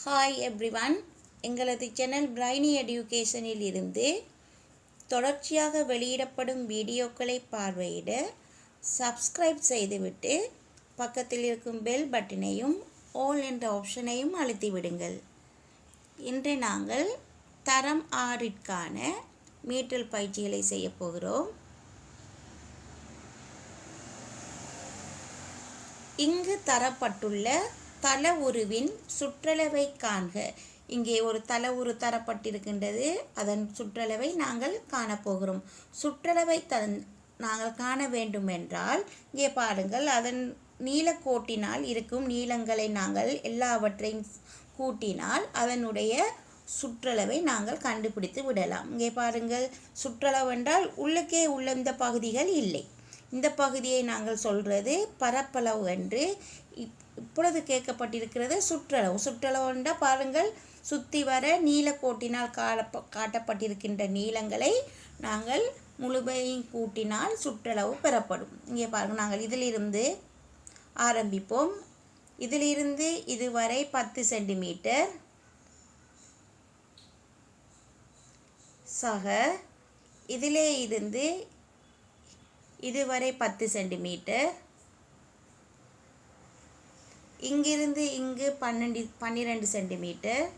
Hi everyone எங்களது channel brainy எடுகேஷனில் இருந்து தொடர்ச்சியாக வெளியிடப்படும் வீடியோக்களை பார்வையிட சப்ஸ்கிரைப் செய்துவிட்டு பக்கத்தில் இருக்கும் பெல் பட்டனையும் ஆல் என்ற ஆப்ஷனையும் அழுத்தி விடுங்கள் இன்று நாங்கள் தரம் ஆறிற்கான மீட்டல் பயிற்சிகளை செய்ய போகிறோம். இங்கு தரப்பட்டுள்ள தல உருவின் சுற்றளவை காண்க. இங்கே ஒரு தல உரு தரப்பட்டிருக்கின்றது. அதன் சுற்றளவை நாங்கள் காணப்போகிறோம் சுற்றளவை தன் நாங்கள் காண வேண்டும் என்றால் இங்கே பாருங்கள் அதன் நீலக்கோட்டினால் இருக்கும் நீளங்களை நாங்கள் எல்லாவற்றையும் கூட்டினால் அதனுடைய சுற்றளவை நாங்கள் கண்டுபிடித்து விடலாம். இங்கே பாருங்கள் சுற்றளவு என்றால் உள்ளுக்கே உள்ள இந்த பகுதிகள் இல்லை. இந்த பகுதியை நாங்கள் சொல்கிறது பரப்பளவு என்று இப் இப்பொழுது கேட்கப்பட்டிருக்கிறது சுற்றளவு. சுற்றளவுண்டா பாருங்கள் சுற்றி வர நீலக்கோட்டினால் காலப்ப காட்டப்பட்டிருக்கின்ற நீளங்களை நாங்கள் முழுமையும் கூட்டினால் சுற்றளவு பெறப்படும். இங்கே பாருங்கள் நாங்கள் இதிலிருந்து ஆரம்பிப்போம். இதிலிருந்து இதுவரை பத்து சென்டிமீட்டர் சக இதிலே இருந்து இதுவரை பத்து சென்டிமீட்டர் இங்கிருந்து இங்கு பன்னெண்டு பன்னிரெண்டு சென்டிமீட்டர்.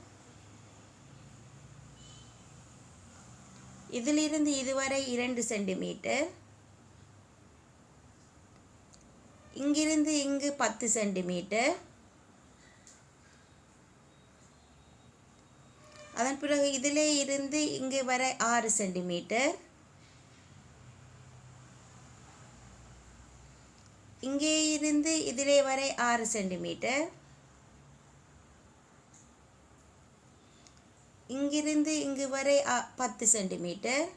இதிலிருந்து இதுவரை இரண்டு சென்டிமீட்டர். இங்கிருந்து இங்கு பத்து சென்டிமீட்டர். அதன் பிறகு இதிலே இருந்து இங்கு வரை ஆறு சென்டிமீட்டர். இங்கே இருந்து இதிலே வரை ஆறு சென்டிமீட்டர். இங்கிருந்து இங்கு வரை ஆ- பத்து சென்டிமீட்டர்.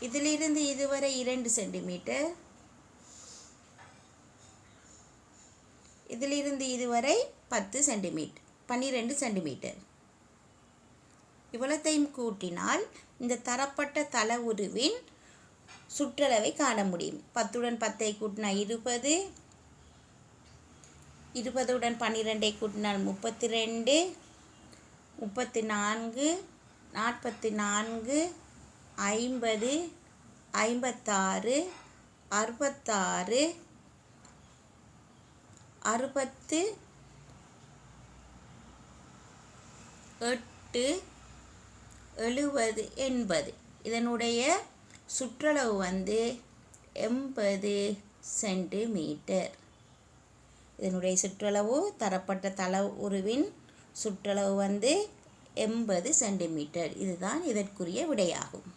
இதிலிருந்து இதுவரை இரண்டு சென்டிமீட்டர். இதிலிருந்து இதுவரை பத்து சென்டிமீட்டர் பன்னிரெண்டு சென்டிமீட்டர். இவ்வளத்தையும் கூட்டினால் இந்த தரப்பட்ட தல உருவின் சுற்றளவை காண முடியும். பத்துடன் பத்தை கூட்டினா இருபது. இருபதுடன் பன்னிரெண்டை கூட்டினால் முப்பத்தி ரெண்டு முப்பத்தி நான்கு நாற்பத்தி நான்கு ஐம்பது. ஐம்பத்தாறு. அறுபத்தாறு. அறுபத்து. எட்டு. எழுபது எண்பது இதனுடைய சுற்றளவு வந்து எண்பது சென்டிமீட்டர். இதனுடைய சுற்றளவு தரப்பட்ட தள உருவின் சுற்றளவு வந்து எண்பது சென்டிமீட்டர். இதுதான் இதற்குரிய விடையாகும்.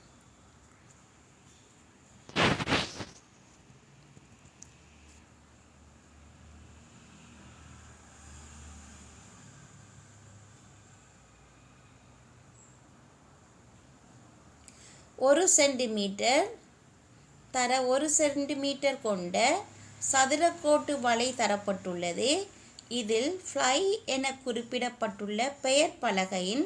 ஒரு சென்டிமீட்டர் தர ஒரு சென்டிமீட்டர் கொண்ட சதுரக்கோட்டு வலை தரப்பட்டுள்ளது. இதில் ஃப்ளை என குறிப்பிடப்பட்டுள்ள பெயர் பலகையின்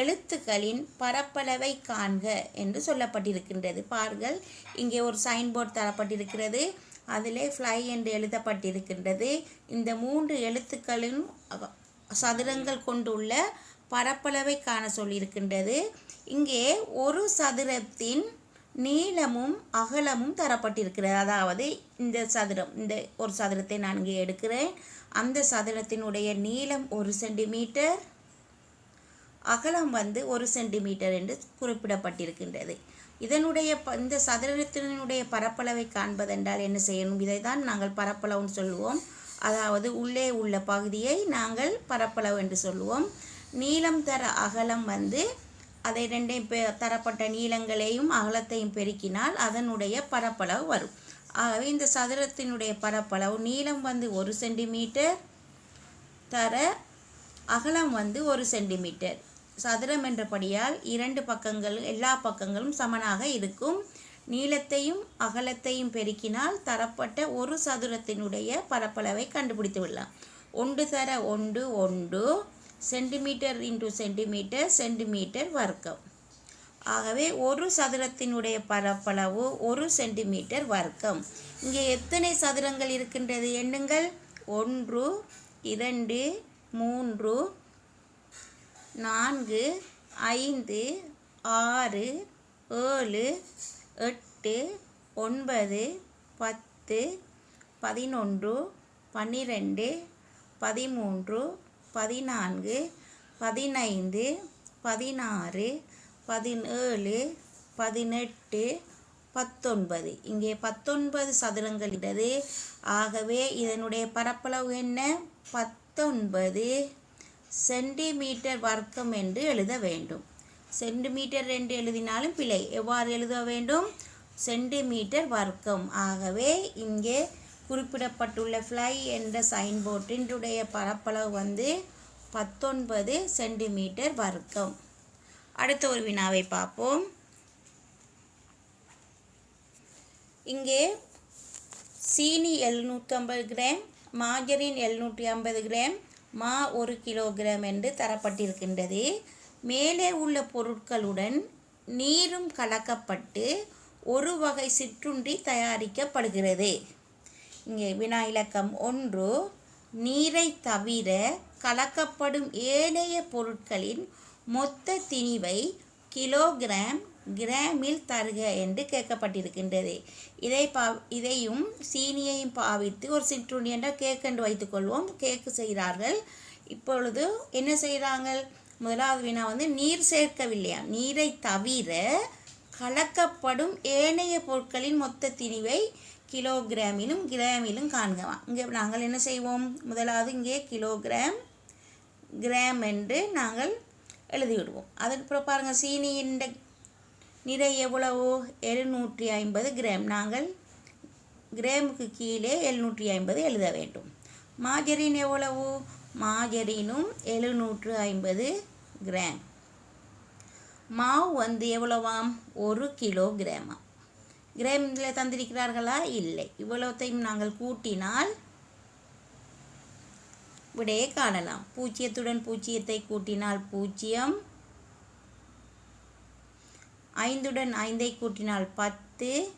எழுத்துக்களின் பரப்பளவை காண்க என்று சொல்லப்பட்டிருக்கின்றது. பாருங்கள் இங்கே ஒரு சைன் போர்டு தரப்பட்டிருக்கிறது. அதிலே ஃப்ளை என்று எழுதப்பட்டிருக்கின்றது. இந்த மூன்று எழுத்துக்களின் சதுரங்கள் கொண்டுள்ள பரப்பளவை காண சொல்லியிருக்கின்றது. இங்கே ஒரு சதுரத்தின் நீளமும் அகலமும் தரப்பட்டிருக்கிறது. அதாவது இந்த சதுரம் இந்த ஒரு சதுரத்தை நான் இங்கே எடுக்கிறேன். அந்த சதுரத்தினுடைய நீளம் ஒரு சென்டிமீட்டர் அகலம் வந்து ஒரு சென்டிமீட்டர் என்று குறிப்பிடப்பட்டிருக்கின்றது. இதனுடைய ப- இந்த சதுரத்தினுடைய பரப்பளவை காண்பதென்றால் என்ன செய்யணும்? இதை தான் நாங்கள் பரப்பளவுன்னு சொல்லுவோம். அதாவது உள்ளே உள்ள பகுதியை நாங்கள் பரப்பளவு என்று சொல்லுவோம். நீளம் தர அகலம் வந்து அதை ரெண்டையும் பெ தரப்பட்ட நீளங்களையும் அகலத்தையும் பெருக்கினால் அதனுடைய பரப்பளவு வரும். ஆகவே இந்த சதுரத்தினுடைய பரப்பளவு நீளம் வந்து ஒரு சென்டிமீட்டர் தர அகலம் வந்து ஒரு சென்டிமீட்டர். சதுரம் என்றபடியால் இரண்டு பக்கங்கள் எல்லா பக்கங்களும் சமனாக இருக்கும். நீளத்தையும் அகலத்தையும் பெருக்கினால் தரப்பட்ட ஒரு சதுரத்தினுடைய பரப்பளவை கண்டுபிடித்து விடலாம் ஒன்று தர ஒன்று ஒன்று சென்டிமீட்டர் இன்டு சென்டிமீட்டர் சென்டிமீட்டர் வர்க்கம். ஆகவே ஒரு சதுரத்தினுடைய பரப்பளவு ஒரு சென்டிமீட்டர் வர்க்கம். இங்கே எத்தனை சதுரங்கள் இருக்கின்றது எண்ணுங்கள்? ஒன்று இரண்டு மூன்று நான்கு ஐந்து ஆறு ஏழு எட்டு ஒன்பது பத்து பதினொன்று பன்னிரெண்டு பதிமூன்று பதினான்கு பதினைந்து பதினாறு பதினேழு பதினெட்டு பத்தொன்பது. இங்கே பத்தொன்பது சதுரங்கள் இடது ஆகவே இதனுடைய பரப்பளவு என்ன? பத்தொன்பது சென்டிமீட்டர் வர்க்கம் என்று எழுத வேண்டும். சென்டிமீட்டர் என்று எழுதினாலும் பிழை. எவ்வாறு எழுத வேண்டும்? சென்டிமீட்டர் வர்க்கம். ஆகவே இங்கே குறிப்பிடப்பட்டுள்ள ஃப்ளை என்ற சைன்போர்டினுடைய பரப்பளவு வந்து பத்தொன்பது சென்டிமீட்டர் வர்க்கம். அடுத்த ஒரு வினாவை பார்ப்போம். இங்கே சீனி எழுநூற்றம்பது கிராம் மாஜரின் எழுநூற்றி ஐம்பது கிராம் மா ஒரு கிலோகிராம் என்று தரப்பட்டிருக்கின்றது. மேலே உள்ள பொருட்களுடன் நீரும் கலக்கப்பட்டு ஒரு வகை சிற்றுண்டி தயாரிக்கப்படுகிறது. இங்கே வினா இலக்கம் ஒன்று. நீரை தவிர கலக்கப்படும் ஏனைய பொருட்களின் மொத்த திணிவை கிலோகிராம் கிராமில் தருக என்று கேட்கப்பட்டிருக்கின்றது. இதை பா இதையும் சீனியையும் பாவித்து ஒரு சிற்றுண்டி என்ற கேக் என்று வைத்துக்கொள்வோம் கேக்கு செய்கிறார்கள். இப்பொழுது என்ன செய்கிறாங்க முதலாவது வினா வந்து நீர் சேர்க்கவில்லையா நீரை தவிர கலக்கப்படும் ஏனைய பொருட்களின் மொத்த திணிவை கிலோகிராமிலும் கிராமிலும் காண்கவான் இங்கே நாங்கள் என்ன செய்வோம்? முதலாவது இங்கே கிலோகிராம் கிராம் என்று நாங்கள் எழுதிவிடுவோம். அதுக்கப்புறம் பாருங்கள் சீனியின் நிறை எவ்வளவு? எழுநூற்றி ஐம்பது கிராம். நாங்கள் கிராமுக்கு கீழே எழுநூற்றி ஐம்பது எழுத வேண்டும். மாஜரின் எவ்வளவு? மாஜரினும் எழுநூற்று ஐம்பது கிராம். மாவு வந்து எவ்வளவாம்? ஒரு கிலோ கிராமா கிராமில் தந்திருக்கிறார்களா? இல்லை. இவ்வளோத்தையும் நாங்கள் கூட்டினால் விடையை காணலாம். பூஜ்ஜியத்துடன் பூஜ்ஜியத்தை கூட்டினால் பூஜ்ஜியம் ஐந்துடன் ஐந்தை கூட்டினால் பத்து.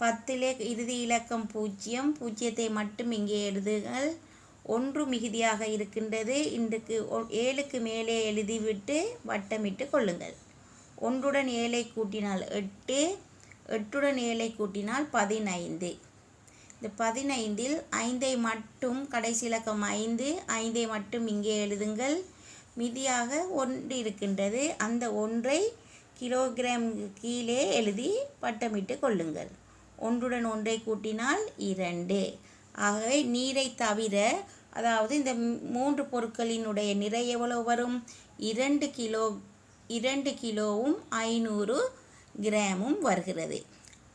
பத்திலே இறுதி இலக்கம் பூஜ்ஜியம் பூஜ்ஜியத்தை மட்டும் இங்கே எழுதுங்கள். ஒன்று மிகுதியாக இருக்கின்றது. இன்றுக்கு ஒ- ஏழுக்கு மேலே எழுதிவிட்டு வட்டமிட்டு கொள்ளுங்கள். ஒன்றுடன் ஏழை கூட்டினால் எட்டு. எட்டுடன் ஏழை கூட்டினால் பதினைந்து. இந்த பதினைந்தில் ஐந்தை மட்டும் கடைசி இலக்கம் ஐந்து ஐந்தை மட்டும் இங்கே எழுதுங்கள். மிதியாக ஒன்று இருக்கின்றது. அந்த ஒன்றை கிலோகிராம் கீழே எழுதி வட்டமிட்டு கொள்ளுங்கள். ஒன்றுடன் ஒன்றை கூட்டினால் இரண்டு. ஆகவே நீரை தவிர அதாவது இந்த மூன்று பொருட்களினுடைய நிறை எவ்வளவு வரும்? இரண்டு கிலோ இரண்டு கிலோவும் ஐநூறு கிராமும் வருகிறது.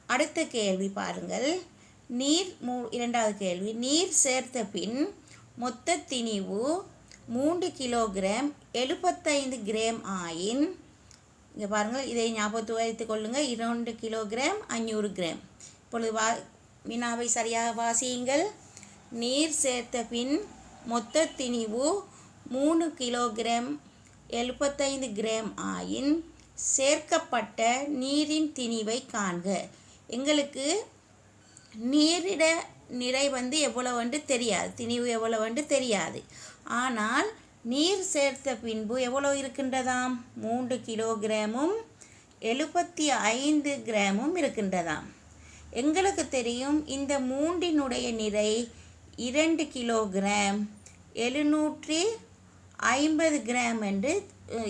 அடுத்த கேள்வி பாருங்கள். நீர் மூ இரண்டாவது கேள்வி. நீர் சேர்த்த பின் மொத்த திணிவு மூன்று கிலோகிராம் எழுபத்தைந்து கிராம் ஆயின் இங்கே பாருங்கள் இதை ஞாபகத்து வைத்துக் கொள்ளுங்கள் இரண்டு கிலோகிராம் அஞ்சூறு கிராம். இப்பொழுது வா வினாவை சரியாக வாசியுங்கள். நீர் சேர்த்த பின் மொத்த திணிவு மூணு கிலோகிராம் எழுபத்தைந்து கிராம் ஆயின் சேர்க்கப்பட்ட நீரின் திணிவை காண்க. எங்களுக்கு நீரிட நிறை வந்து எவ்வளவுண்டு தெரியாது. திணிவு எவ்வளவுண்டு தெரியாது. ஆனால் நீர் சேர்த்த பின்பு எவ்வளோ இருக்கின்றதாம்? மூன்று கிலோகிராமும் எழுபத்தி ஐந்து கிராமும் இருக்கின்றதாம். எங்களுக்கு தெரியும் இந்த மூன்றினுடைய நிறை இரண்டு கிலோகிராம் எழுநூற்றி ஐம்பது கிராம் என்று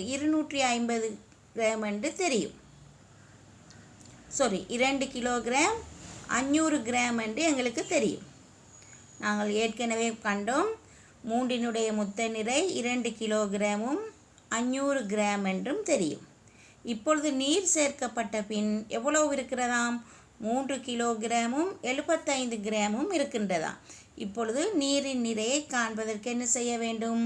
இருநூற்றி ஐம்பது கிராம் என்று தெரியும். சாரி இரண்டு கிலோகிராம் அஞ்சூறு கிராம் என்று எங்களுக்கு தெரியும். நாங்கள் ஏற்கனவே கண்டோம் மூன்றினுடைய முத்த நிறை இரண்டு கிலோகிராமும் அஞ்சூறு கிராம் என்றும் தெரியும். இப்பொழுது நீர் சேர்க்கப்பட்ட பின் எவ்வளவு இருக்கிறதாம்? மூன்று கிலோகிராமும் எழுபத்தைந்து கிராமும் இருக்கின்றதாம் இப்பொழுது நீரின் நிறையை காண்பதற்கு என்ன செய்ய வேண்டும்?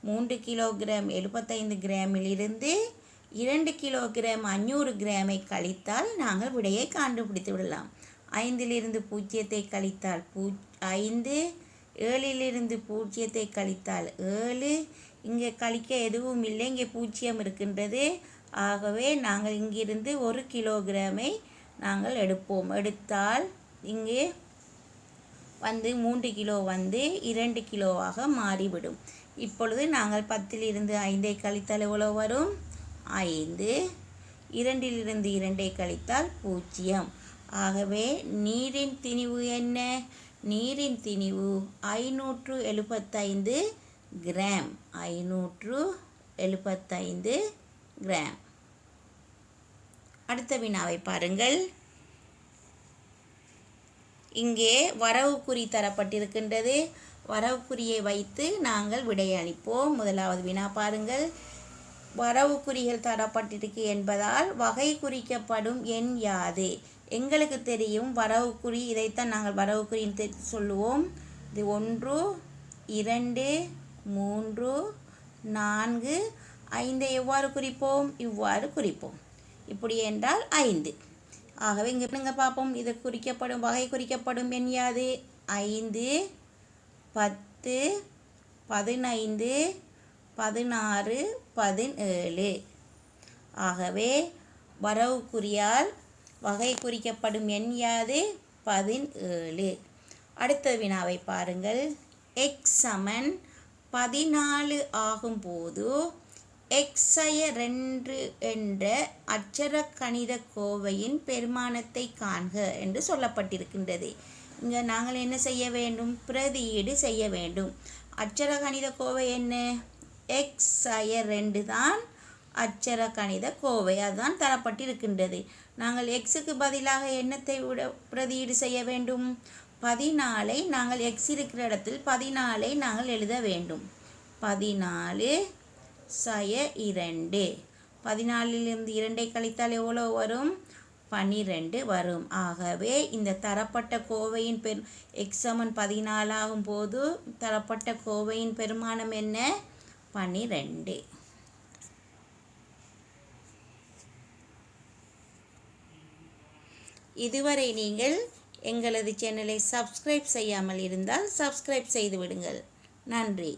மூன்று கிலோகிராம் எழுபத்தைந்து கிராமில் இருந்து இரண்டு கிலோகிராம் அஞ்சூறு கிராமை கழித்தால் நாங்கள் விடையை கண்டுபிடித்து விடலாம். ஐந்திலிருந்து பூஜ்ஜியத்தை கழித்தால் பூ ஐந்து. ஏழிலிருந்து பூஜ்ஜியத்தை கழித்தால் ஏழு. இங்கே கழிக்க எதுவும் இல்லை இங்கே பூஜ்ஜியம் இருக்கின்றது. ஆகவே நாங்கள் இங்கிருந்து ஒரு கிலோகிராமை நாங்கள் எடுப்போம். எடுத்தால் இங்கே வந்து மூன்று கிலோ வந்து இரண்டு கிலோவாக மாறிவிடும். இப்பொழுது நாங்கள் பத்திலிருந்து ஐந்தை கழித்தால் எவ்வளோ வரும்? ஐந்து. இரண்டிலிருந்து இரண்டை கழித்தால் பூஜ்ஜியம். ஆகவே நீரின் திணிவு என்ன? நீரின் திணிவு ஐநூற்று எழுபத்தைந்து கிராம். ஐநூற்று எழுபத்தைந்து கிராம். அடுத்த வினாவை பாருங்கள். இங்கே வரவு குறி தரப்பட்டிருக்கின்றது. வரவு குறியை வைத்து நாங்கள் விடையளிப்போம். முதலாவது வினா பாருங்கள். வரவு குறிகள் தரப்பட்டிருக்கு என்பதால் வகை குறிக்கப்படும் எண் யாது. எங்களுக்கு தெரியும் வரவு குறி இதைத்தான் நாங்கள் வரவு குறின்னு சொல்லுவோம். இது ஒன்று இரண்டு மூன்று நான்கு ஐந்தை எவ்வாறு குறிப்போம்? இவ்வாறு குறிப்போம். இப்படி என்றால் ஐந்து. ஆகவே இங்கே இங்கே பார்ப்போம்? இது குறிக்கப்படும் வகை குறிக்கப்படும் எண் யாது? ஐந்து பத்து பதினைந்து பதினாறு பதினேழு. ஆகவே வரவு குறியால் வகை குறிக்கப்படும் எண் யாது? பதினேழு. அடுத்த வினாவை பாருங்கள். எக்ஸ் சமன் பதினாலு ஆகும்போது எக்ஸய ரெண்டு என்ற அச்சர கணித கோவையின் பெருமானத்தை காண்க என்று சொல்லப்பட்டிருக்கின்றது. இங்கே நாங்கள் என்ன செய்ய வேண்டும்? பிரதியீடு செய்ய வேண்டும். அச்சர கணித கோவை என்ன? எக்ஸ் அய ரெண்டு தான் அச்சர கணித கோவை. அதுதான் தரப்பட்டிருக்கின்றது. நாங்கள் எக்ஸுக்கு பதிலாக எண்ணத்தை விட பிரதியீடு செய்ய வேண்டும்? பதினாலை நாங்கள் எக்ஸ் இருக்கிற இடத்தில் பதினாலை நாங்கள் எழுத வேண்டும். பதினாலு சய இரண்டு. பதினாலிலிருந்து இரண்டை கழித்தால் எவ்வளோ வரும்? பன்னிரெண்டு வரும். ஆகவே இந்த தரப்பட்ட கோவையின் பெரு எக்ஸமன் பதினாலாகும் போது தரப்பட்ட கோவையின் பெருமானம் என்ன? பன்னிரெண்டு இதுவரை நீங்கள் எங்களது சேனலை சப்ஸ்கிரைப் செய்யாமல் இருந்தால் சப்ஸ்கிரைப் செய்து விடுங்கள் நன்றி